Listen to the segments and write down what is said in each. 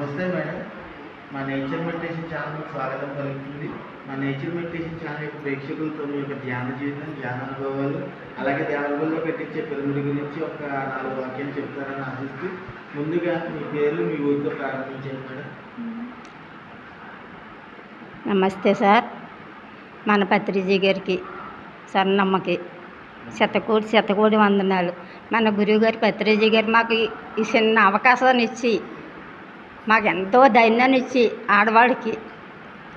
నమస్తే మేడం. మా nature meditation channel స్వాగతం కలుగుతుంది మా నేచర్ మెడిటేషన్ ఛానల్ యొక్క ప్రేక్షకులతో మీ యొక్క ధ్యాన జీవితం ధ్యాన అనుభవాలు అలాగే దేవాలయంలో పెట్టించే పిరమిడ్ గురించి ఒక నాలుగు వాక్యాలు చెప్తారని ఆశిస్తూ ముందుగా మీ పేరు మీ ఊరితో ప్రారంభించండి మేడం. నమస్తే సార్. మన పత్రిజీ గారికి సన్నమ్మకి శతకోటి శతకోటి వందనాలు. మన గురువుగారి పత్రిజీ గారు మాకు ఈ చిన్న అవకాశాన్ని ఇచ్చి మాకు ఎంతో ధైర్యాన్ని ఇచ్చి ఆడవాడికి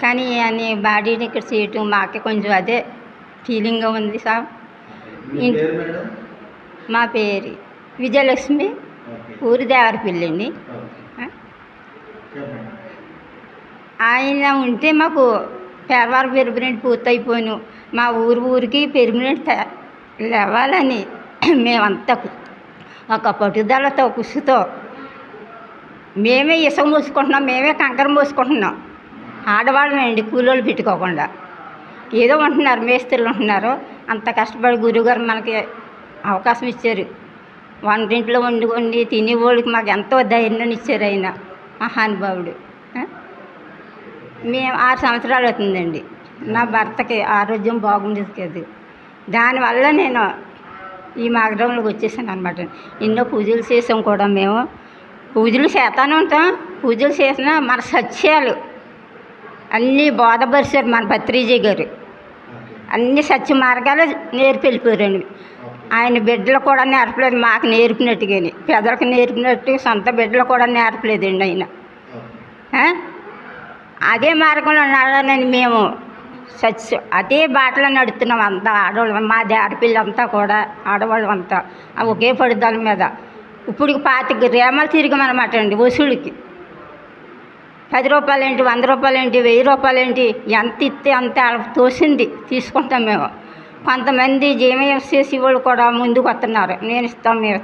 కానీ అని బాడీని ఇక్కడ చేయటం మాకే కొంచెం అదే ఫీలింగ్గా ఉంది సార్. మీ పేరు మేడం? మా పేరు విజయలక్ష్మి. ఊరి దేవరపల్లి అండి. ఆయన ఉంటే మాకు పేదవారి పెర్మనెంట్ పూర్తయిపోయాను. మా ఊరు ఊరికి పెర్మనెంట్ లేవాలని మేమంతా ఒక పట్టుదలతో కృషితో మేమే ఇసుక మూసుకుంటున్నాం మేమే కంకర మూసుకుంటున్నాం. ఆడవాళ్ళనండి కూలోళ్ళు పెట్టుకోకుండా. ఏదో ఉంటున్నారు మేస్త్రులు ఉంటున్నారు. అంత కష్టపడి గురువుగారు మనకి అవకాశం ఇచ్చారు. వంటింట్లో వండుకొని తినేవాళ్ళకి మాకు ఎంతో ధైర్యం ఇచ్చారు ఆయన మహానుభావుడు. మేము ఆరు సంవత్సరాలు అవుతుందండి. నా భర్తకి ఆరోగ్యం బాగుండేది కాదు. దానివల్ల నేను ఈ మార్గంలోకి వచ్చేసాను అనమాట ఎన్నో పూజలు చేసాం కూడా మేము. పూజలు చేస్తానే ఉంటాం పూజలు చేసిన మన సత్యాలు అన్నీ బోధపరిచారు మన భత్రీజీ గారు. అన్ని సత్య మార్గాలు నేర్పి వెళ్ళిపోయారండి ఆయన బిడ్డలు కూడా నేర్పలేదు మాకు నేర్పినట్టుగాని. పెదలకు నేర్పినట్టు సొంత బిడ్డలు కూడా నేర్పలేదండి ఆయన. అదే మార్గంలో నడవాలని మేము సత్య అదే బాటలో నడుతున్నాం అంతా. ఆడవాళ్ళు మా ఆడపిల్ల కూడా ఆడవాళ్ళు అంతా. ఒకే పడుదల మీద. ఇప్పుడు పాతిక రేమలు తిరిగామన్నమాట అండి వసూళ్ళకి. పది రూపాయలు ఏంటి వంద రూపాయలు ఏంటి వెయ్యి రూపాయలు ఏంటి ఎంత ఇస్తే అంత తోసింది తీసుకుంటాం మేము. కొంతమంది జీమయం చేసి వాళ్ళు కూడా ముందుకు వస్తున్నారు నేను ఇస్తాం మేము.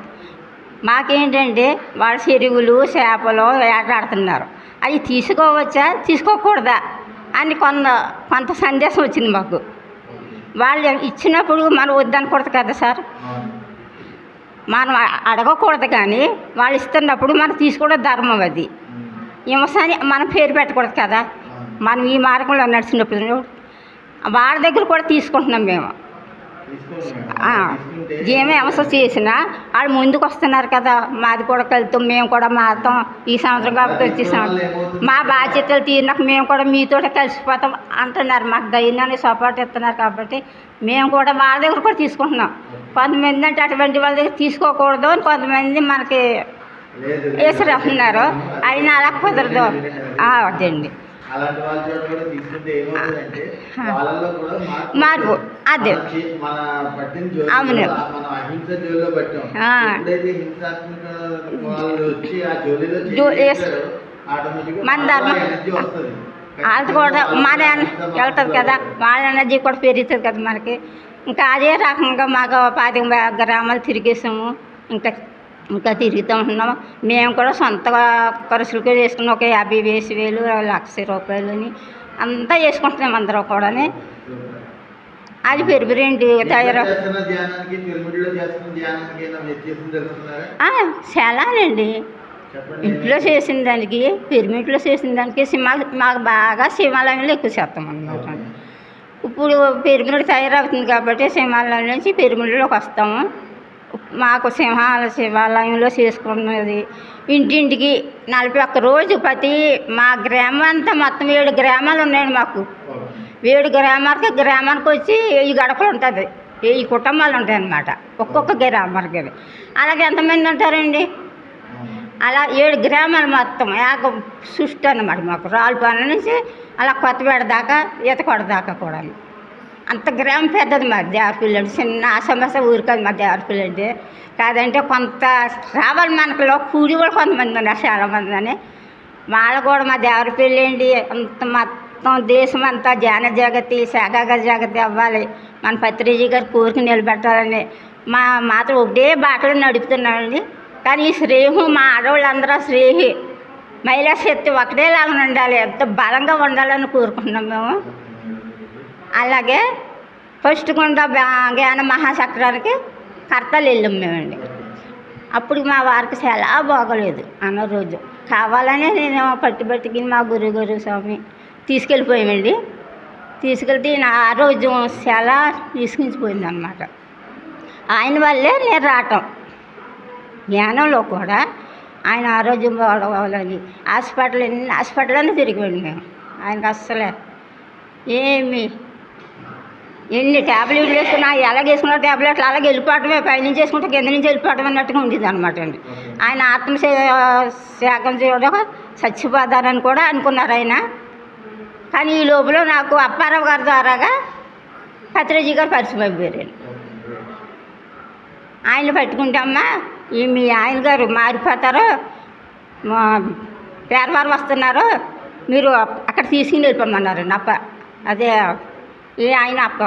మాకేంటంటే వాళ్ళ చెరువులు చేపలు వేటాడుతున్నారు. అవి తీసుకోవచ్చా తీసుకోకూడదా అని కొంత కొంత సందేశం వచ్చింది మాకు. వాళ్ళు ఇచ్చినప్పుడు మనం వద్దనకూడదు కదా సార్? మనం అడగకూడదు కానీ వాళ్ళు ఇస్తున్నప్పుడు మనం తీసుకోవడం ధర్మం అది. హింసని మనం పేరు పెట్టకూడదు కదా. మనం ఈ మార్గంలో నడిచినప్పుడు వాళ్ళ దగ్గర కూడా తీసుకుంటున్నాం మేము తీసుకోండి మేడం. ఆ, తీసుకుంటే ఏమే అవసరం చేసినా వాళ్ళు ముందుకు వస్తున్నారు కదా మాది కూడా కలుతాం మేము కూడా మారుతాం ఈ సంవత్సరం కాబట్టి వచ్చే సంవత్సరం మా బాధ్యతలు తీరినాక మేము కూడా మీతో కలిసిపోతాం అంటున్నారు మాకు ధైర్యాన్ని సపోర్ట్ ఇస్తున్నారు కాబట్టి మేము కూడా వాళ్ళ దగ్గర కూడా తీసుకుంటున్నాం. కొంతమంది అంటే అటువంటి వాళ్ళ దగ్గర తీసుకోకూడదు అని కొంతమంది మనకి లేదు వేసరి అంటున్నారు అయినా అలా కుదరదు. అదండి. మార్పు. అదే. అవును. మన ధర్మం. వాళ్ళది కూడా మన వెళ్తుంది కదా. వాళ్ళ ఎనర్జీ కూడా పెరుగుతుంది కదా మనకి. ఇంకా అదే రకంగా మాకు పాతిక గ్రామాలు తిరిగేసాము. ఇంకా ఇంకా తిరుగుతూ ఉంటున్నాము మేము కూడా సొంతగా ఖర్చులకు వేసుకున్న ఒక యాభై వేసి వేలు లక్ష రూపాయలని అంతా వేసుకుంటున్నాం అందరం కూడా అది పెరిగిరండి తయారు. చాలానండి ఇంట్లో చేసిన దానికి పిరమిడ్లో చేసిన దానికి సింహ మాకు బాగా శివాలయంలో ఎక్కువ చేస్తాం అన్నమాట. ఇప్పుడు పిరమిడ్ తయారవుతుంది కాబట్టి సింహాలయం నుంచి పిరమిడ్లోకి వస్తాము. మాకు సింహాల శివాలయంలో చేసుకున్నది ఇంటింటికి నలభై ఒక్క రోజు ప్రతి మా గ్రామం అంతా మొత్తం ఏడు గ్రామాలు ఉన్నాయండి మాకు. ఏడు గ్రామాలకి గ్రామానికి వచ్చి ఏడు గడపలు ఉంటుంది. ఏడు కుటుంబాలు ఉంటాయి అన్నమాట ఒక్కొక్క గ్రామానికి అలాగే ఎంతమంది ఉంటారండి? అలా ఏడు గ్రామాలు మొత్తం. ఏక సృష్టి అన్నమాట మాకు. రాళ్ళపాలెం నుంచి అలా కొత్తపేట దాకా ఈతకొడ దాకా కూడా అంత గ్రామం పెద్దది మా దేవరపల్లి చిన్న ఆసమస ఊరు కాదు మా దేవరపల్లి అంటే కాదంటే కొంత రావాలి మనకులో కూలి కూడా కొంతమంది ఉన్నారు చాలామంది అని వాళ్ళు కూడా మా దేవరపల్లి అండి. అంత మొత్తం దేశం అంతా జాన జగతి శాఖగా జగతి అవ్వాలి. మన పత్రిజీ గారు కోరిక నిలబెట్టాలని. మా మాత్రం ఒకటే బాటలు నడుపుతున్నామండి. కానీ ఈ స్నేహం మా ఆడవాళ్ళందరూ శ్రేహి మహిళా శక్తి ఒకటేలాగా ఉండాలి. ఎంత బలంగా ఉండాలని కోరుకుంటున్నాం మేము. అలాగే ఫస్ట్ గుండా బ్యా- జ్ఞాన మహాచక్రానికి కర్తలు వెళ్ళాం మేమండి. అప్పుడు మా వారికి చాలా బాగోలేదు. అన్న రోజు. కావాలనే నేను పట్టి పట్టుకుని మా గురువు స్వామి తీసుకెళ్ళిపోయామండి. తీసుకెళ్తే నా ఆరోగ్యం చాలా విసిగించిపోయిందనమాట ఆయన వల్లే నేను రావటం. జ్ఞానంలో కూడా ఆయన ఆరోగ్యం బాగోవాలని హాస్పిటల్ ఎన్ని హాస్పిటల్లోనే తిరిగిపోయింది మేము. ఆయనకు అస్సలే ఏమి ఎన్ని ట్యాబ్లెట్లు వేసుకున్నా ఎలా వేసుకున్న ట్యాబ్లెట్లు అలాగే వెళ్ళిపోవటమే పైనుంచి వేసుకుంటే కింద నుంచి వెళ్ళిపోవటం అన్నట్టుగా ఉండేది అనమాట అండి. ఆయన ఆత్మ శాఖం చేయడం చచ్చిపోతారని కూడా అనుకున్నారు ఆయన. కానీ ఈ లోపల నాకు అప్పారావు గారి ద్వారాగా పత్రజీ గారు పరిచయం అయిపోయారు ఆయన పట్టుకుంటామ్మా ఈ మీ ఆయన గారు మారిపోతారు? మా పేరవారు వస్తున్నారు? మీరు అక్కడ తీసుకుని వెళ్ళిపోమన్నారు అప్ప అదే ఈ ఆయన అప్ప.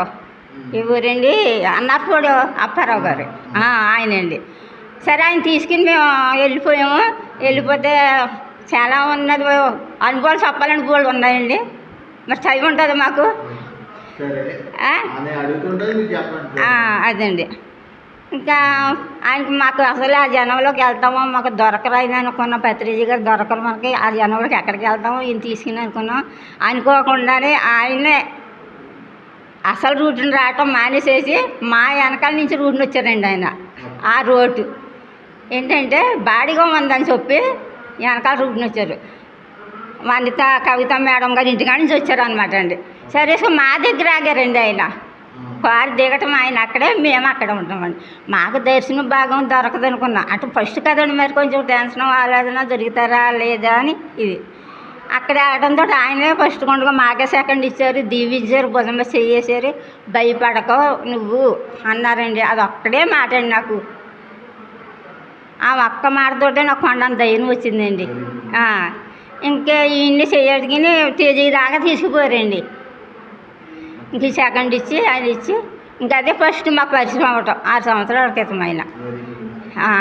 ఎవరండి? అన్నప్పుడు అప్పారావు గారు. ఆయనండి. సరే ఆయన తీసుకుని మేము వెళ్ళిపోయాము. వెళ్ళిపోతే చాలా ఉన్నది. అనుభవాలు చెప్పాలని బోళ్ళు ఉన్నాయండి. మరి చదివి ఉంటుంది మాకు? అదండి. ఇంకా ఆయనకి మాకు అసలు ఆ జనంలోకి వెళ్తామో మాకు దొరకరాయిని అనుకున్న. పత్రిజీ గారు దొరకరు మనకి. ఆ జనంలోకి ఎక్కడికి వెళ్తామో ఈయన తీసుకుని అనుకున్నాం. అనుకోకుండానే ఆయనే అసలు రూట్ని రావటం మానేసేసి మా వెనకాల నుంచి రూట్ని వచ్చారండి ఆయన. ఆ రోడ్డు. ఏంటంటే బాడిగా ఉందని చెప్పి వెనకాల రూట్ని వచ్చారు. వనిత కవిత మేడం గారు ఇంటికాడ నుంచి వచ్చారు అనమాట అండి. సరే మా దగ్గర ఆగారండి ఆయన. కారు దిగటం ఆయన అక్కడే మేము అక్కడ ఉంటామండి. మాకు దర్శనం భాగం దొరకదనుకున్నాం అంటే ఫస్ట్ కదండి మరి కొంచెం టెన్షన్ ఆలోచన దొరుకుతారా లేదా అని ఇది. అక్కడ ఆడడంతో ఆయనే ఫస్ట్ కొండగా మాకే సెకండ్ ఇచ్చారు దీవించారు భుజం మీద చెయ్యేసారు భయపడకో నువ్వు అన్నారండి. అది ఒక్కడే మాట అండి నాకు. ఆ ఒక్క మాటతోటే నాకు కొండంత ధైర్యం వచ్చిందండి. ఇంకా ఇన్ని చేయడానికి తేజీ దాకా తీసుకుపోయారండి. ఇంక సెకండ్ ఇచ్చి అది ఇచ్చి ఇంకా అదే ఫస్ట్ మాకు పరిశ్రమ అవటం ఆరు సంవత్సరాల క్రితం అయినా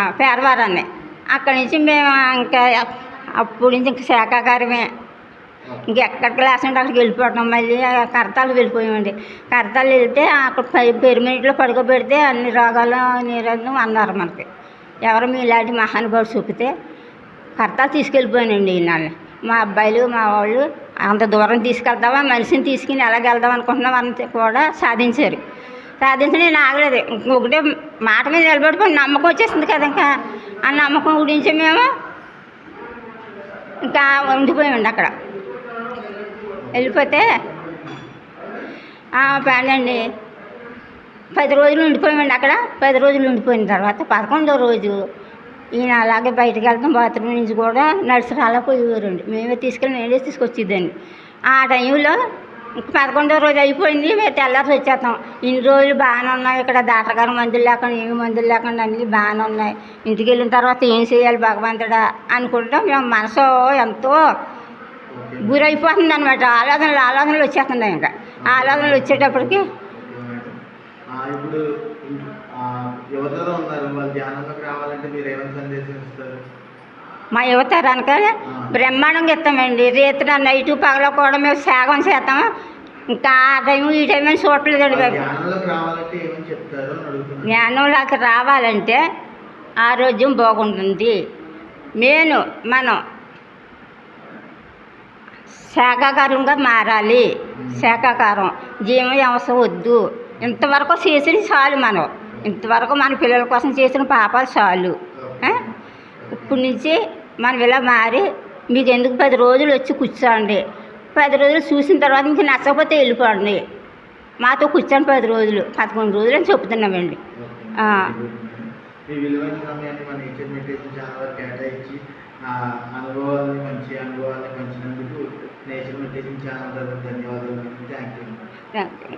పేరవారాన్ని అక్కడి నుంచి మేము ఇంకా అప్పటి నుంచి ఇంక శాఖాకారమే ఇంకెక్కడ క్లాస్ ఉంటే అక్కడికి వెళ్ళిపోవటం మళ్ళీ కరతాలు వెళ్ళిపోయామండి. కరతాలు వెళ్తే అక్కడ పై- పడుకోబెడితే అన్ని రోగాలు నీరన్ను అన్నారు మనకి. ఎవరు మీలాంటి మహానుభావుడు చూపితే కర్తాలు తీసుకెళ్ళిపోయానండి ఈనాళ్ళు మా అబ్బాయిలు మా వాళ్ళు అంత దూరం తీసుకెళ్తావా మనిషిని తీసుకుని ఎలాగ వెళ్దాం అనుకుంటున్నాం అంత కూడా సాధించారు. సాధించి నేను ఆగలేదు. ఇంకొకటే మాట మీద నిలబడిపోయి నమ్మకం వచ్చేసింది కదా ఇంకా. ఆ నమ్మకం గురించి మేము ఇంకా ఉండిపోయామండి అక్కడ. వెళ్ళిపోతే అండి పది రోజులు ఉండిపోయామండి అక్కడ. పది రోజులు ఉండిపోయిన తర్వాత పదకొండో రోజు ఈయన అలాగే బయటకు వెళ్తాం బాత్రూమ్ నుంచి కూడా నడిచి పోయేవారండి. మేమే తీసుకెళ్ళి నేనే తీసుకొచ్చేదాన్ని. ఆ టైంలో పదకొండో రోజు అయిపోయింది మేము తెల్లారి వచ్చేస్తాం. ఇన్ని రోజులు బాగానే ఉన్నాయి ఇక్కడ డాక్టర్ మందులు లేకుండా ఏమి మందులు లేకుండా అన్నీ బాగానే ఉన్నాయి. ఇంటికి వెళ్ళిన తర్వాత ఏం చేయాలి భగవంతుడా అనుకుంటాం. మేము మనసు ఎంతో గురైపోతుంది అనమాట ఆలోచనలు ఆలోచనలు వచ్చేస్తున్నాయి ఇంకా. ఆలోచనలు వచ్చేటప్పటికి ఆ, ఇప్పుడు ఆ, యువతలో ఉన్నారు వాళ్ళు ధ్యానంలోకి రావాలంటే మీరు ఏమైనా సందేశం ఇస్తారు మా యువత కనుక బ్రహ్మాండంగా ఇస్తామండి. రేతున నైటు పగల కూడా మేము సేగం చేస్తాము. ఇంకా ఆ టైం ఈ టైం అని చూడలేదండి జ్ఞానంలోకి రావాలంటే ఆరోగ్యం బాగుంటుంది. నేను మనం శాకాహారంగా మారాలి. శాకాహారం జీవం అవసరం వద్దు. ఇంతవరకు చేసిన చాలు మనం. ఇంతవరకు మన పిల్లల కోసం చేసిన పాపాలు చాలు? ఇప్పటి నుంచి మనం ఇలా మారి మీకు ఎందుకు పది రోజులు వచ్చి కూర్చోండి? పది రోజులు చూసిన తర్వాత మీకు నచ్చకపోతే వెళ్ళిపోండి. మాతో కూర్చొని పది రోజులు పదకొండు రోజులు అని చెప్తున్నామండి. అనుభవాలని మంచి అనుభవాన్ని పంచినందుకు నేచర్ మెడిటేషన్ ఛానల్ తరఫున ధన్యవాదాలు. Thank you.